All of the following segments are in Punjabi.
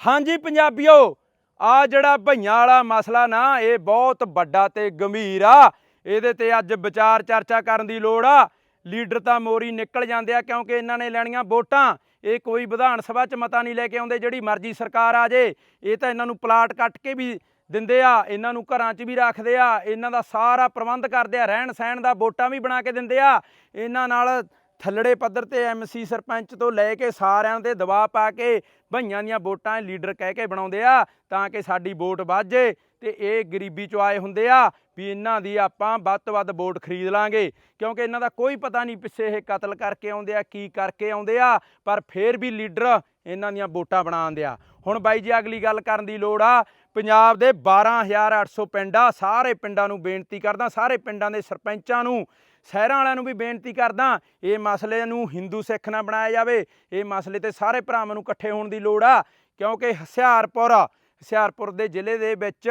ਹਾਂਜੀ ਪੰਜਾਬੀਓ, ਆ ਜਿਹੜਾ ਭਈਆਂ ਵਾਲਾ ਮਸਲਾ ਨਾ, ਇਹ ਬਹੁਤ ਵੱਡਾ ਤੇ ਗੰਭੀਰ ਆ। ਇਹਦੇ ਤੇ ਅੱਜ ਵਿਚਾਰ ਚਰਚਾ ਕਰਨ ਦੀ ਲੋੜ ਆ। ਲੀਡਰ ਤਾਂ ਮੋਰੀ ਨਿਕਲ ਜਾਂਦੇ ਆ ਕਿਉਂਕਿ ਇਹਨਾਂ ਨੇ ਲੈਣੀਆਂ ਵੋਟਾਂ। ਇਹ ਕੋਈ ਵਿਧਾਨ ਸਭਾ 'ਚ ਮਤਾ ਨਹੀਂ ਲੈ ਕੇ ਆਉਂਦੇ, ਜਿਹੜੀ ਮਰਜ਼ੀ ਸਰਕਾਰ ਆ ਜੇ। ਇਹ ਤਾਂ ਇਹਨਾਂ ਨੂੰ ਪਲਾਟ ਕੱਟ ਕੇ ਵੀ ਦਿੰਦੇ ਆ, ਇਹਨਾਂ ਨੂੰ ਘਰਾਂ 'ਚ ਵੀ ਰੱਖਦੇ ਆ। ਇਹਨਾਂ ਦਾ ਸਾਰਾ ਪ੍ਰਬੰਧ ਕਰਦੇ ਆ ਰਹਿਣ ਸਹਿਣ ਦਾ ਵੋਟਾਂ ਵੀ ਬਣਾ ਕੇ ਦਿੰਦੇ ਆ। ਇਹਨਾਂ ਨਾਲ ਥੱਲੜੇ ਪੱਧਰ ਤੇ ਐਮਸੀ ਸਰਪੰਚ ਤੋਂ ਲੈ ਕੇ ਸਾਰਿਆਂ ਤੇ ਦਬਾਅ ਪਾ ਕੇ ਭਈਆਂ ਦੀਆਂ ਵੋਟਾਂ ਇਹ ਲੀਡਰ ਕਹਿ ਕੇ ਬਣਾਉਂਦੇ ਆ, ਤਾਂ ਕਿ ਸਾਡੀ ਵੋਟ ਵੱਜੇ ਤੇ ਇਹ ਗਰੀਬੀ ਚੋਂ ਆਏ ਹੁੰਦੇ ਆ ਵੀ ਇਹਨਾਂ ਦੀ ਆਪਾਂ ਵੱਧ ਤੋਂ ਵੱਧ ਵੋਟ ਖਰੀਦ ਲਾਂਗੇ। ਕਿਉਂਕਿ ਇਹਨਾਂ ਦਾ ਕੋਈ ਪਤਾ ਨਹੀਂ ਪਿੱਛੇ ਇਹ ਕਤਲ ਕਰਕੇ ਆਉਂਦੇ ਆ, ਕੀ ਕਰਕੇ ਆਉਂਦੇ ਆ, ਪਰ ਫੇਰ ਵੀ ਲੀਡਰ ਇਹਨਾਂ ਦੀਆਂ ਵੋਟਾਂ ਬਣਾਉਂਦੇ ਆ। ਹੁਣ ਬਾਈ ਜੀ, ਅਗਲੀ ਗੱਲ ਕਰਨ ਦੀ ਲੋੜ ਆ। ਪੰਜਾਬ ਦੇ 12800 ਪਿੰਡ ਆ ਸਾਰੇ ਪਿੰਡਾਂ ਨੂੰ ਬੇਨਤੀ ਕਰਦਾ, ਸਾਰੇ ਪਿੰਡਾਂ ਦੇ ਸਰਪੰਚਾਂ ਨੂੰ ਸ਼ਹਿਰਾਂ ਵਾਲਿਆਂ ਨੂੰ ਵੀ ਬੇਨਤੀ ਕਰਦਾ, ਇਹ ਮਸਲੇ ਨੂੰ ਹਿੰਦੂ ਸਿੱਖ ਨਾ ਬਣਾਇਆ ਜਾਵੇ। ਇਹ ਮਸਲੇ ਤੇ ਸਾਰੇ ਭਰਾਵਾਂ ਨੂੰ ਇਕੱਠੇ ਹੋਣ ਦੀ ਲੋੜ ਆ, ਕਿਉਂਕਿ ਹੁਸ਼ਿਆਰਪੁਰ ਹੁਸ਼ਿਆਰਪੁਰ ਦੇ ਜ਼ਿਲ੍ਹੇ ਦੇ ਵਿੱਚ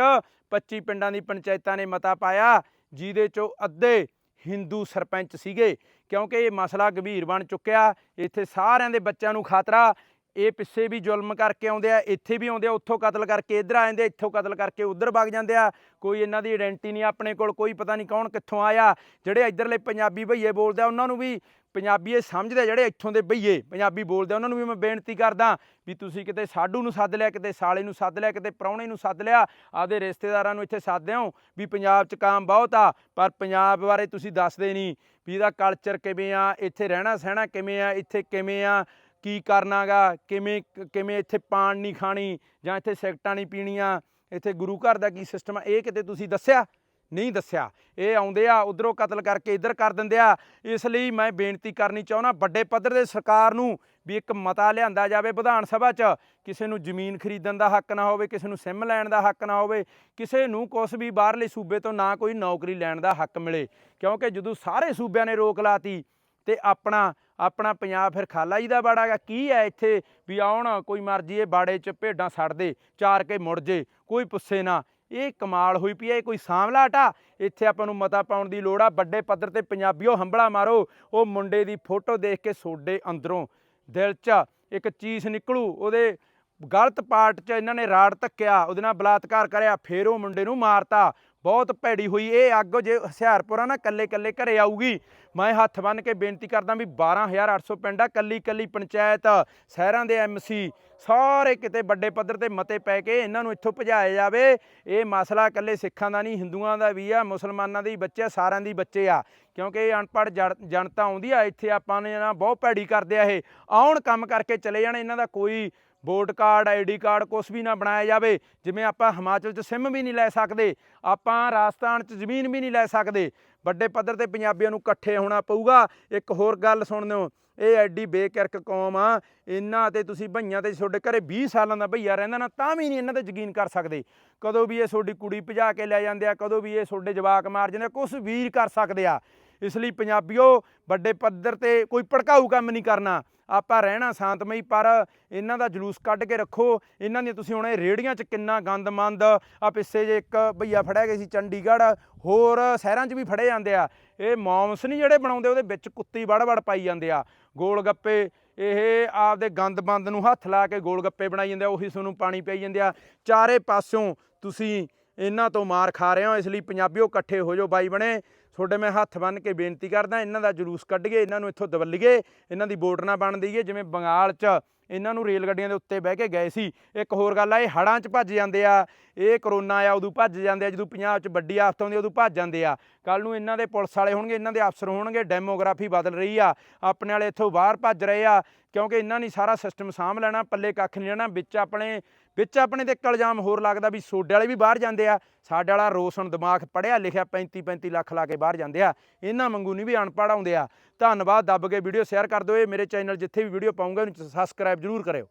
25 ਪਿੰਡਾਂ ਦੀ ਪੰਚਾਇਤਾਂ ਨੇ ਮਤਾ ਪਾਇਆ, ਜਿਹਦੇ ਚੋਂ ਅੱਧੇ ਹਿੰਦੂ ਸਰਪੰਚ ਸੀਗੇ, ਕਿਉਂਕਿ ਇਹ ਮਸਲਾ ਗੰਭੀਰ ਬਣ ਚੁੱਕਿਆ। ਇੱਥੇ ਸਾਰਿਆਂ ਦੇ ਬੱਚਿਆਂ ਨੂੰ ਖਤਰਾ ਇਹ ਪਿੱਛੇ ਵੀ ਜ਼ੁਲਮ ਕਰਕੇ ਆਉਂਦੇ ਆ, ਇੱਥੇ ਵੀ ਆਉਂਦੇ ਆ, ਉੱਥੋਂ ਕਤਲ ਕਰਕੇ, ਇੱਧਰ ਆ ਜਾਂਦੇ ਇੱਥੋਂ ਕਤਲ ਕਰਕੇ ਉੱਧਰ ਵਗ ਜਾਂਦੇ ਆ। ਕੋਈ ਇਹਨਾਂ ਦੀ ਆਇਡੈਂਟੀ ਨਹੀਂ ਆਪਣੇ ਕੋਲ, ਕੋਈ ਪਤਾ ਨਹੀਂ ਕੌਣ ਕਿੱਥੋਂ ਆਇਆ। ਜਿਹੜੇ ਇੱਧਰਲੇ ਪੰਜਾਬੀ ਭਈਏ ਬੋਲਦੇ ਆ, ਉਹਨਾਂ ਨੂੰ ਵੀ ਪੰਜਾਬੀ ਇਹ ਸਮਝਦੇ ਜਿਹੜੇ ਇੱਥੋਂ ਦੇ ਬਈਏ ਪੰਜਾਬੀ ਬੋਲਦੇ ਉਹਨਾਂ ਨੂੰ ਵੀ ਮੈਂ ਬੇਨਤੀ ਕਰਦਾ ਵੀ ਤੁਸੀਂ ਕਿਤੇ ਸਾਡੂ ਨੂੰ ਸੱਦ ਲਿਆ, ਕਿਤੇ ਸਾਲੇ ਨੂੰ ਸੱਦ ਲਿਆ, ਕਿਤੇ ਪ੍ਰਾਹੁਣੇ ਨੂੰ ਸੱਦ ਲਿਆ, ਆਪਦੇ ਰਿਸ਼ਤੇਦਾਰਾਂ ਨੂੰ ਇੱਥੇ ਸੱਦਦੇ ਹੋ ਵੀ ਪੰਜਾਬ 'ਚ ਕਾਮ ਬਹੁਤ ਆ, ਪਰ ਪੰਜਾਬ ਬਾਰੇ ਤੁਸੀਂ ਦੱਸਦੇ ਨਹੀਂ ਵੀ ਇਹਦਾ ਕਲਚਰ ਕਿਵੇਂ ਆ, ਇੱਥੇ ਰਹਿਣਾ ਸਹਿਣਾ ਕਿਵੇਂ ਆ, ਇੱਥੇ ਕਿਵੇਂ ਆ ਕੀ ਕਰਨਾਗਾ? ਕਿਵੇਂ ਕਿਵੇਂ ਇੱਥੇ ਪਾਣ ਨਹੀਂ ਖਾਣੀ ਜਾਂ ਇੱਥੇ ਸਿਗਰਟਾਂ ਨਹੀਂ ਪੀਣੀਆਂ? ਇੱਥੇ ਗੁਰੂ ਘਰ ਦਾ ਕੀ ਸਿਸਟਮ ਆ? ਇਹ ਕਿਤੇ ਤੁਸੀਂ ਦੱਸਿਆ? ਨਹੀਂ ਦੱਸਿਆ। ਇਹ ਆਉਂਦੇ ਆ, ਉਧਰੋਂ ਕਤਲ ਕਰਕੇ ਇੱਧਰ ਕਰ ਦਿੰਦੇ ਆ। ਇਸ ਲਈ ਮੈਂ ਬੇਨਤੀ ਕਰਨੀ ਚਾਹੁੰਦਾ, ਵੱਡੇ ਪੱਧਰ ਦੇ ਸਰਕਾਰ ਨੂੰ ਵੀ ਇੱਕ ਮਤਾ ਲਿਆਂਦਾ ਜਾਵੇ ਵਿਧਾਨ ਸਭਾ 'ਚ। ਕਿਸੇ ਨੂੰ ਜ਼ਮੀਨ ਖਰੀਦਣ ਦਾ ਹੱਕ ਨਾ ਹੋਵੇ, ਕਿਸੇ ਨੂੰ ਸਿਮ ਲੈਣ ਦਾ ਹੱਕ ਨਾ ਹੋਵੇ, ਕਿਸੇ ਨੂੰ ਕੁਛ ਵੀ ਬਾਹਰਲੇ ਸੂਬੇ ਤੋਂ ਨਾ ਕੋਈ ਨੌਕਰੀ ਲੈਣ ਦਾ ਹੱਕ ਮਿਲੇ। ਕਿਉਂਕਿ ਜਦੋਂ ਸਾਰੇ ਸੂਬਿਆਂ ਨੇ ਰੋਕ ਲਾਤੀ ਤੇ ਆਪਣਾ ਆਪਣਾ ਪੰਜਾਬ ਫਿਰ ਖਾਲਾ ਜੀ ਦਾ ਬਾੜਾ ਗਾ ਕੀ ਹੈ ਇੱਥੇ ਵੀ ਆਉਣ, ਕੋਈ ਮਰਜ਼ੀ ਇਹ ਬਾੜੇ 'ਚ ਭੇਡਾਂ ਛੱਡ ਦੇ, ਚਾਰ ਕੇ ਮੁੜ ਜੇ, ਕੋਈ ਪੁੱਛੇ ਨਾ। ਇਹ ਕਮਾਲ ਹੋਈ ਪਈ ਹੈ, ਇਹ ਕੋਈ ਸਾਂਵਲਾਟ ਆ ਇੱਥੇ ਆਪਾਂ ਨੂੰ ਮਤਾ ਪਾਉਣ ਦੀ ਲੋੜ ਆ। ਵੱਡੇ ਪੱਧਰ ਤੇ ਪੰਜਾਬੀਓ ਹੰਬਲਾ ਮਾਰੋ। ਉਹ ਮੁੰਡੇ ਦੀ ਫੋਟੋ ਦੇਖ ਕੇ ਸੋਡੇ ਅੰਦਰੋਂ ਦਿਲ 'ਚ ਇੱਕ ਚੀਸ ਨਿਕਲੂ। ਉਹਦੇ ਗਲਤ ਪਾਰਟ 'ਚ ਇਹਨਾਂ ਨੇ ਰਾੜ ਧੱਕਿਆ, ਉਹਦੇ ਨਾਲ ਬਲਾਤਕਾਰ ਕਰਿਆ, ਫੇਰ ਉਹ ਮੁੰਡੇ ਨੂੰ ਮਾਰਤਾ। ਬਹੁਤ ਭੈੜੀ ਹੋਈ। ਇਹ ਅੱਗ ਜੇ ਹੁਸ਼ਿਆਰਪੁਰ ਆ ਨਾ ਕੱਲੇ ਕੱਲੇ ਘਰੇ ਆਊਗੀ। ਮੈਂ ਹੱਥ ਬੰਨ ਕੇ ਬੇਨਤੀ ਕਰਦਾ ਵੀ 12800 ਪਿੰਡ ਆ ਕੱਲੀ ਕੱਲੀ ਪੰਚਾਇਤ, ਸ਼ਹਿਰਾਂ ਦੇ ਐਮਸੀ ਸਾਰੇ ਕਿਤੇ ਵੱਡੇ ਪੱਧਰ ਤੇ ਮਤੇ ਪੈ ਕੇ ਇਹਨਾਂ ਨੂੰ ਇੱਥੋਂ ਭਜਾਇਆ ਜਾਵੇ। ਇਹ ਮਸਲਾ ਕੱਲੇ ਸਿੱਖਾਂ ਦਾ ਨਹੀਂ, ਹਿੰਦੂਆਂ ਦਾ ਵੀ ਆ, ਮੁਸਲਮਾਨਾਂ ਦੇ ਵੀ ਬੱਚੇ ਆ, ਸਾਰਿਆਂ ਦੀ ਬੱਚੇ ਆ। ਕਿਉਂਕਿ ਇਹ ਅਨਪੜ੍ਹ ਜੜ- ਜਨਤਾ ਆਉਂਦੀ ਆ, ਇੱਥੇ ਆਪਾਂ ਨੇ ਨਾ ਬਹੁਤ ਭੈੜੀ ਕਰਦੇ ਆ ਇਹ। ਆਉਣ ਕੰਮ ਕਰਕੇ ਚਲੇ ਜਾਣ, ਇਹਨਾਂ ਦਾ ਕੋਈ ਵੋਟ ਕਾਰਡ ਆਈਡੀ ਕਾਰਡ ਕੁਛ ਵੀ ਨਾ ਬਣਾਇਆ ਜਾਵੇ, ਜਿਵੇਂ ਆਪਾਂ ਹਿਮਾਚਲ 'ਚ ਸਿਮ ਵੀ ਨਹੀਂ ਲੈ ਸਕਦੇ, ਆਪਾਂ ਰਾਜਸਥਾਨ 'ਚ ਜ਼ਮੀਨ ਵੀ ਨਹੀਂ ਲੈ ਸਕਦੇ, ਵੱਡੇ ਪੱਧਰ ਤੇ ਪੰਜਾਬੀਆਂ ਨੂੰ ਇਕੱਠੇ ਹੋਣਾ ਪਊਗਾ। ਇੱਕ ਹੋਰ ਗੱਲ ਸੁਣ ਲਿਓ ਇਹ ਐਡੀ ਬੇਕਿਰਕ ਕੌਮ ਆ, ਇਹਨਾਂ ਤੇ ਤੁਸੀਂ ਭਈਆਂ ਤੇ ਤੁਹਾਡੇ ਘਰੇ 20 ਸਾਲਾਂ ਦਾ ਭਈਆ ਰਹਿੰਦਾ ਨਾ, ਤਾਂ ਵੀ ਨਹੀਂ ਇਹਨਾਂ ਤੇ ਯਕੀਨ ਕਰ ਸਕਦੇ। ਕਦੋਂ ਵੀ ਇਹ ਤੁਹਾਡੀ ਕੁੜੀ ਭਜਾ ਕੇ ਲੈ ਜਾਂਦੇ ਆ, ਕਦੋਂ ਵੀ ਇਹ ਤੁਹਾਡੇ ਜਵਾਕ ਮਾਰ ਜਾਂਦੇ ਆ, ਕੁਛ ਵੀ ਕਰ ਸਕਦੇ ਆ। ਇਸ ਲਈ ਪੰਜਾਬੀਓ, ਵੱਡੇ ਪੱਧਰ ਤੇ ਕੋਈ ਭੜਕਾਊ ਕੰਮ ਨਹੀਂ ਕਰਨਾ। ਆਪਾਂ ਰਹਿਣਾ ਸ਼ਾਂਤਮਈ, ਪਰ ਇਹਨਾਂ ਦਾ ਜਲੂਸ ਕੱਢ ਕੇ ਰੱਖੋ। ਇਹਨਾਂ ਦੀਆਂ ਤੁਸੀਂ ਹੁਣ ਇਹ ਰੇੜੀਆਂ 'ਚ ਕਿੰਨਾ ਗੰਦ ਮੰਦ ਆ ਪਿੱਛੇ ਜੇ ਇੱਕ ਭਈਆ ਫੜਿਆ ਗਿਆ ਸੀ ਚੰਡੀਗੜ੍ਹ, ਹੋਰ ਸ਼ਹਿਰਾਂ 'ਚ ਵੀ ਫੜੇ ਜਾਂਦੇ ਆ। ਇਹ ਮੌਮਸ ਨਹੀਂ ਜਿਹੜੇ ਬਣਾਉਂਦੇ, ਉਹਦੇ ਵਿੱਚ ਕੁੱਤੀ ਵੜ ਵੜ ਪਾਈ ਜਾਂਦੇ ਆ। ਗੋਲ ਗੱਪੇ ਇਹ ਆਪਦੇ ਗੰਦ ਬੰਦ ਨੂੰ ਹੱਥ ਲਾ ਕੇ ਗੋਲ ਗੱਪੇ ਬਣਾਈ ਜਾਂਦੇ ਆ, ਉਹੀ ਤੁਹਾਨੂੰ ਪਾਣੀ ਪਈ ਜਾਂਦੇ ਆ। ਚਾਰੇ ਪਾਸਿਓਂ ਤੁਸੀਂ ਇਹਨਾਂ ਤੋਂ ਮਾਰ ਖਾ ਰਹੇ ਹੋ, ਇਸ ਲਈ ਪੰਜਾਬੀਓ ਇਕੱਠੇ ਹੋ ਜਾਓ ਬਾਈ ਬਣੇ। ਤੁਹਾਡੇ ਮੈਂ ਹੱਥ ਬੰਨ ਕੇ ਬੇਨਤੀ ਕਰਦਾ, ਇਹਨਾਂ ਦਾ ਜਲੂਸ ਕੱਢੀਏ ਇਹਨਾਂ ਨੂੰ ਇੱਥੋਂ ਦਵੱਲੀਏ, ਇਹਨਾਂ ਦੀ ਬੋਰਡ ਨਾ ਬਣ ਦਈਏ। ਜਿਵੇਂ ਬੰਗਾਲ 'ਚ ਇਹਨਾਂ ਨੂੰ ਰੇਲ ਗੱਡੀਆਂ ਦੇ ਉੱਤੇ ਬਹਿ ਕੇ ਗਏ ਸੀ, ਇੱਕ ਹੋਰ ਗੱਲ ਆ, ਇਹ ਹੜਾਂ 'ਚ ਭੱਜ ਜਾਂਦੇ ਆ, ਇਹ ਕਰੋਨਾ ਆ, ਉਦੋਂ ਭੱਜ ਜਾਂਦੇ ਆ, ਜਦੋਂ ਪੰਜਾਬ 'ਚ ਵੱਡੀ ਆਫਤ ਆਉਂਦੀ ਉਦੋਂ ਭੱਜ ਜਾਂਦੇ ਆ। ਕੱਲ ਨੂੰ ਇਹਨਾਂ ਦੇ ਪੁਲਿਸ ਵਾਲੇ ਹੋਣਗੇ, ਇਹਨਾਂ ਦੇ ਅਫਸਰ ਹੋਣਗੇ, ਡੈਮੋਗ੍ਰਾਫੀ ਬਦਲ ਰਹੀ ਆ, ਆਪਣੇ ਵਾਲੇ ਇੱਥੋਂ ਬਾਹਰ ਭੱਜ ਰਹੇ ਆ, ਕਿਉਂਕਿ ਇਹਨਾਂ ਨੇ ਸਾਰਾ ਸਿਸਟਮ ਸਾਂਭ ਲੈਣਾ, ਪੱਲੇ ਕੱਖ ਨਹੀਂ ਲੈਣਾ ਵਿੱਚ ਆਪਣੇ ਵਿੱਚ ਆਪਣੇ ਤੇ ਇੱਕ ਇਲਜ਼ਾਮ ਹੋਰ ਲੱਗਦਾ ਵੀ ਸੋਡੇ ਵਾਲੇ ਵੀ ਬਾਹਰ ਜਾਂਦੇ ਆ। ਸਾਡੇ ਵਾਲਾ ਰੋਸ਼ਨ ਦਿਮਾਗ ਪੜਿਆ ਲਿਖਿਆ 35 35 ਲੱਖ ਲਾ ਕੇ ਬਾਹਰ ਜਾਂਦੇ ਆ। ਇਹਨਾਂ ਵਾਂਗੂ ਨਹੀਂ ਵੀ ਅਨਪੜ੍ਹ ਆਉਂਦੇ ਆ। ਧੰਨਵਾਦ, ਦੱਬ ਕੇ ਵੀਡੀਓ ਸ਼ੇਅਰ ਕਰ ਦਿਓ। ਇਹ ਮੇਰੇ ਚੈਨਲ ਜਿੱਥੇ ਵੀ ਵੀਡੀਓ ਪਾਉਂਗਾ ਉਹਨੂੰ ਸਬਸਕ੍ਰਾਈਬ ਜ਼ਰੂਰ ਕਰਿਓ।